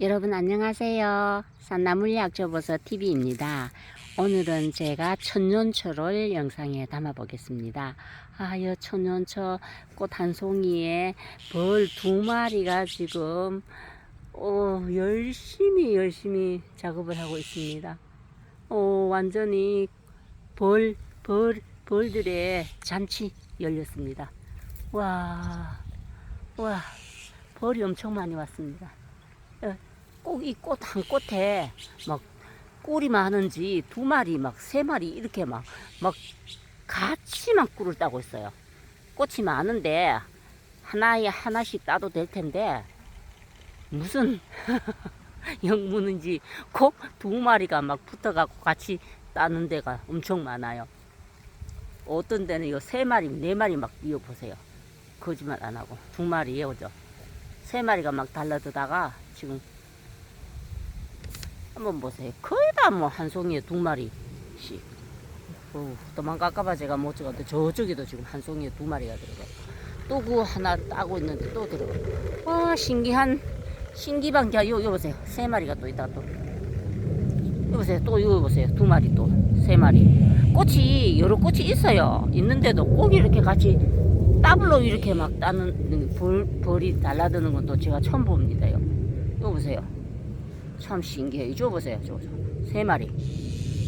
여러분 안녕하세요. 산나물약 저버섯 TV입니다. 오늘은 제가 천년초를 영상에 담아 보겠습니다. 아, 여 천년초 꽃 한 송이에 벌 두 마리가 지금 어, 열심히 열심히 작업을 하고 있습니다. 어, 완전히 벌, 벌, 벌들의 잔치 열렸습니다. 와, 와, 벌이 엄청 많이 왔습니다. 꼭 이 꽃 한 꽃에 막 꿀이 많은지 두 마리 막 세 마리 이렇게 막 막 같이 막 꿀을 따고 있어요. 꽃이 많은데 하나에 하나씩 따도 될 텐데 무슨 영문인지 꼭 두 마리가 막 붙어갖고 같이 따는 데가 엄청 많아요. 어떤 데는 이거 세 마리, 네 마리 막 이어 보세요. 거짓말 안 하고 두 마리에 오죠. 세 마리가 막 달라드다가 지금 한번 보세요. 거의 다 뭐 한 송이에 두 마리씩. 어, 도망갈까봐 제가 못 찍었는데 저쪽에도 지금 한 송이에 두 마리가 들어가. 또그 하나 따고 있는데 또 들어가. 와 신기한 신기방기야. 요, 요 보세요. 세 마리가 또 있다 또. 요 보세요. 또 이거 보세요. 두 마리 또 세 마리. 꽃이 여러 꽃이 있어요. 있는데도 꼭 이렇게 같이 더블로 이렇게 막 따는 벌, 벌이 달라드는 건 또 제가 처음 봅니다요. 요 보세요. 참 신기해요. 저 보세요. 저, 저. 세 마리.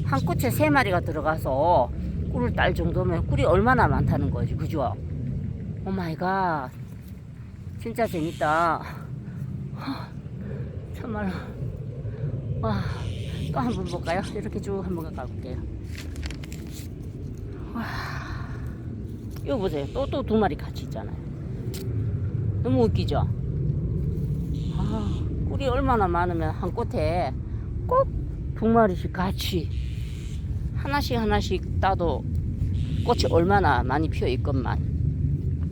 한 꽃에 세 마리가 들어가서 꿀을 딸 정도면 꿀이 얼마나 많다는 거지. 그죠? 오 마이 갓. 진짜 재밌다. 하, 참말로. 와, 또 한 번 볼까요? 이렇게 쭉 한번 가볼게요. 와, 이거 보세요. 또 또 두 마리 같이 있잖아요. 너무 웃기죠? 아, 꿀이 얼마나 많으면 한 꽃에 꼭 두 마리씩 같이 하나씩 하나씩 따도 꽃이 얼마나 많이 피어 있건만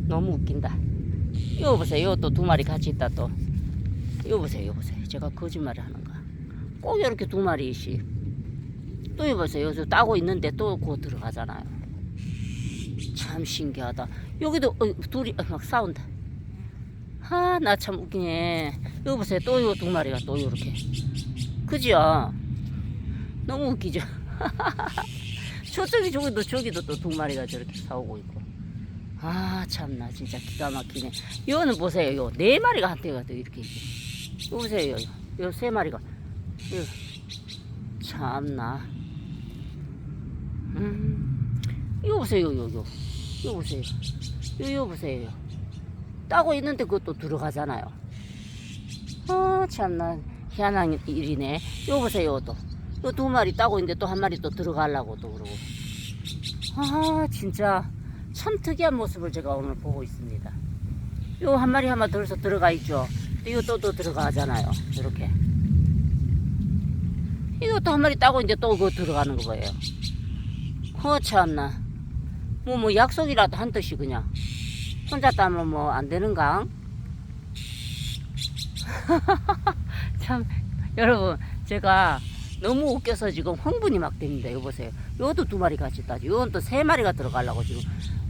너무 웃긴다. 이거 보세요. 또 두 마리 같이 있다 또. 이거 보세요. 이거 보세요. 제가 거짓말을 하는가. 꼭 이렇게 두 마리씩. 또 이거 보세요. 여기서 따고 있는데 또 그거 들어가잖아요. 참 신기하다. 여기도 어, 둘이 어, 막 싸운다. 아, 나 참 웃기네. 이거 보세요. 또 이거 두 마리가 또 이렇게. 그죠? 너무 웃기죠? 저쪽이 저기도 저기도 또 두 마리가 저렇게 싸우고 있고. 아, 참나 진짜 기가 막히네. 이거는 보세요. 이거 네 마리가 한테가 또 이렇게. 이거 보세요. 이거, 이거 세 마리가. 이거. 참나. 음. 이거 보세요. 이거, 이거. 이거 보세요. 이거, 이거 보세요. 따고 있는데 그것도 들어가잖아요. 아, 참나. 희한한 일이네. 이거 보세요. 또. 이거 두 마리 따고 있는데 또 한 마리 또 들어가려고 또 그러고. 아, 진짜. 참 특이한 모습을 제가 오늘 보고 있습니다. 요 한 마리 한 마리 덜서 들어가 있죠. 이거 또 또 들어가잖아요. 이렇게. 이것도 한 마리 따고 이제 또 그거 들어가는 거 뭐예요. 허 참나. 뭐 뭐 약속이라도 한 듯이 그냥 혼자 따면 뭐 안 되는가? 참 여러분 제가 너무 웃겨서 지금 흥분이 막 됩니다. 이거 보세요. 이것도 두 마리 같이 따지. 이건 또 세 마리가 들어가려고 지금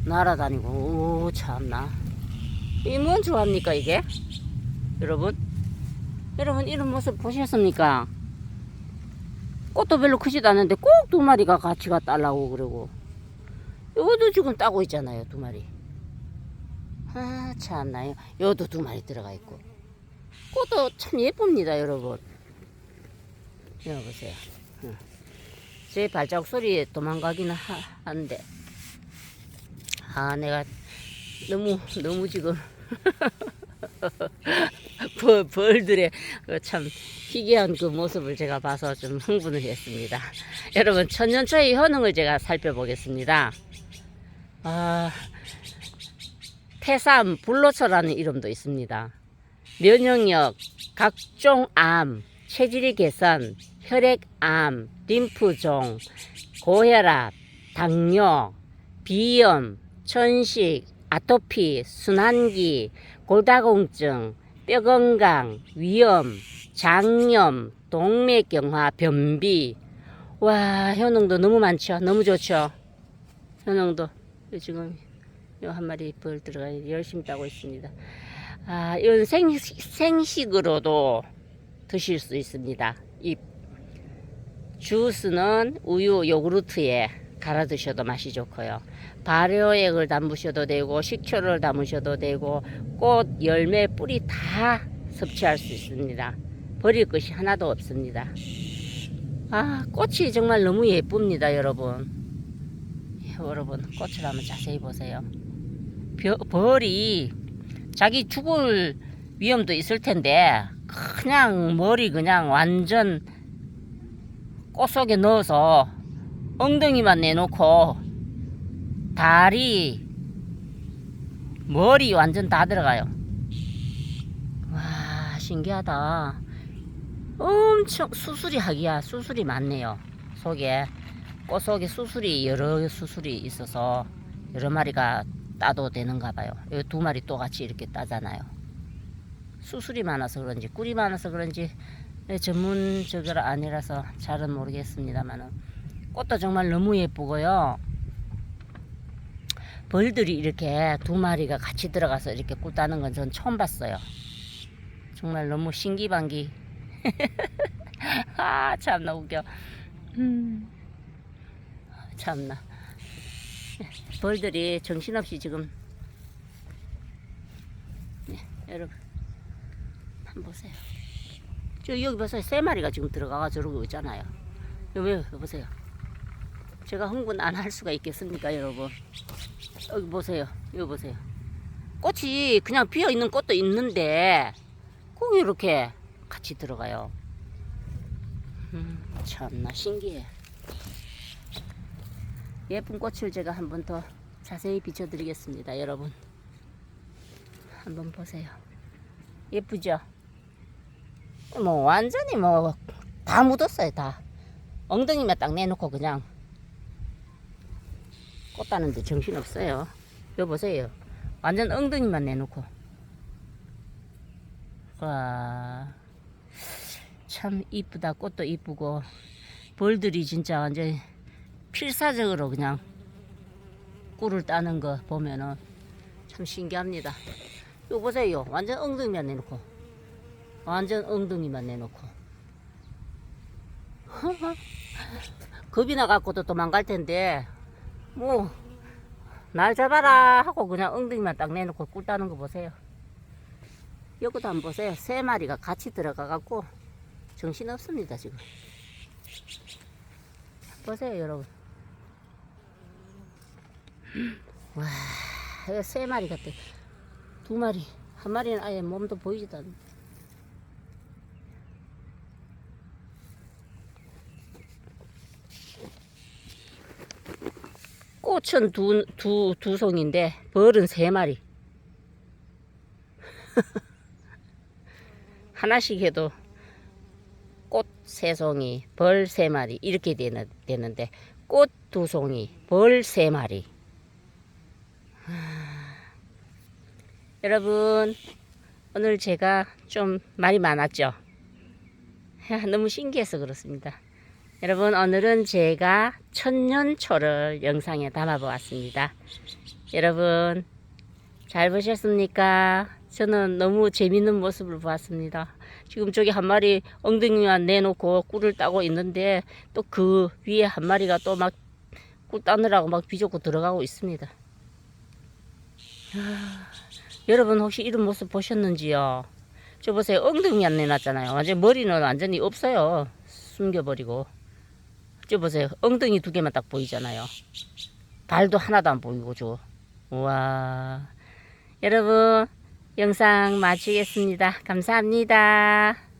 날아다니고 오 참나. 이뭔 좋아합니까 이게? 여러분? 여러분 이런 모습 보셨습니까? 꽃도 별로 크지도 않은데 꼭 두 마리가 같이 가 딸라고 그러고 요것도 지금 따고 있잖아요 두 마리 아 참나요 요것도 두 마리 들어가 있고 꽃도 참 예쁩니다 여러분 여기 보세요 응. 제 발자국 소리에 도망가기는 하, 하는데 아 내가 너무 너무 지금 벌, 벌들의 그참 희귀한 그 모습을 제가 봐서 좀 흥분을 했습니다. 여러분 천년초의 효능을 제가 살펴보겠습니다. 아, 태삼 불로초라는 이름도 있습니다. 면역력, 각종 암, 체질 개선, 혈액암, 림프종, 고혈압, 당뇨, 비염, 천식, 아토피, 순환기, 골다공증, 뼈 건강, 위염, 장염, 동맥경화, 변비. 와, 효능도 너무 많죠. 너무 좋죠. 효능도. 요 지금 요 한 마리 벌 들어가 열심히 따고 있습니다. 아, 이건 생, 생식으로도 드실 수 있습니다. 잎. 주스는 우유 요구르트에 갈아 드셔도 맛이 좋고요. 발효액을 담으셔도 되고 식초를 담으셔도 되고 꽃, 열매, 뿌리 다 섭취할 수 있습니다. 버릴 것이 하나도 없습니다. 아, 꽃이 정말 너무 예쁩니다, 여러분. 여러분, 꽃을 한번 자세히 보세요. 벼- 벌이 자기 죽을 위험도 있을 텐데 그냥 머리 그냥 완전 꽃 속에 넣어서 엉덩이만 내놓고 다리 머리 완전 다 들어가요. 와 신기하다. 엄청 수술이 하기야 수술이 많네요. 속에 꽃 속에 수술이 여러 수술이 있어서 여러 마리가 따도 되는가 봐요. 여기 두 마리 또 같이 이렇게 따잖아요. 수술이 많아서 그런지 꿀이 많아서 그런지 네, 전문 저거라 아니라서 잘은 모르겠습니다만은 꽃도 정말 너무 예쁘고요. 벌들이 이렇게 두 마리가 같이 들어가서 이렇게 꿀 따는 건 전 처음 봤어요. 정말 너무 신기반기. 아 참나 웃겨. 음. 참나. 벌들이 정신없이 지금 네, 여러분 한번 보세요. 저 여기 보세요. 세 마리가 지금 들어가가 저러고 있잖아요. 여기 보세요. 제가 흥분 안 할 수가 있겠습니까, 여러분? 여기 보세요. 여기 보세요. 꽃이 그냥 피어 있는 꽃도 있는데 꼭 이렇게 같이 들어가요. 음, 참나 신기해. 예쁜 꽃을 제가 한 번 더 자세히 비춰드리겠습니다, 여러분. 한번 보세요. 예쁘죠? 뭐 완전히 뭐 다 묻었어요, 다. 엉덩이만 딱 내놓고 그냥 꽃 따는데 정신 없어요. 여기 보세요. 완전 엉덩이만 내놓고. 와, 참 이쁘다. 꽃도 이쁘고 벌들이 진짜 완전 필사적으로 그냥 꿀을 따는 거 보면은 참 신기합니다. 이거 보세요. 완전 엉덩이만 내놓고. 완전 엉덩이만 내놓고. 겁이 나갖고도 도망갈 텐데, 뭐, 날 잡아라 하고 그냥 엉덩이만 딱 내놓고 꿀 따는 거 보세요. 여기도 한번 보세요. 세 마리가 같이 들어가갖고 정신 없습니다, 지금. 보세요, 여러분. 와, 이거 세 마리 같아. 두 마리. 한 마리는 아예 몸도 보이지도 않네. 꽃은 두, 두, 두 송인데, 벌은 세 마리. 하나씩 해도 꽃 세 송이, 벌 세 마리, 이렇게 되는, 되는데, 꽃 두 송이, 벌 세 마리. 여러분, 오늘 제가 좀 말이 많았죠? 하, 너무 신기해서 그렇습니다. 여러분 오늘은 제가 천년초를 영상에 담아 보았습니다. 여러분 잘 보셨습니까? 저는 너무 재밌는 모습을 보았습니다. 지금 저기 한 마리 엉덩이만 내놓고 꿀을 따고 있는데 또 그 위에 한 마리가 또 막 꿀 따느라고 막 비좁고 들어가고 있습니다. 아, 여러분 혹시 이런 모습 보셨는지요? 저 보세요 엉덩이 안 내놨잖아요. 완전 머리는 완전히 없어요. 숨겨버리고. 저 보세요. 엉덩이 두 개만 딱 보이잖아요. 발도 하나도 안 보이고 저. 우와. 여러분 영상 마치겠습니다. 감사합니다.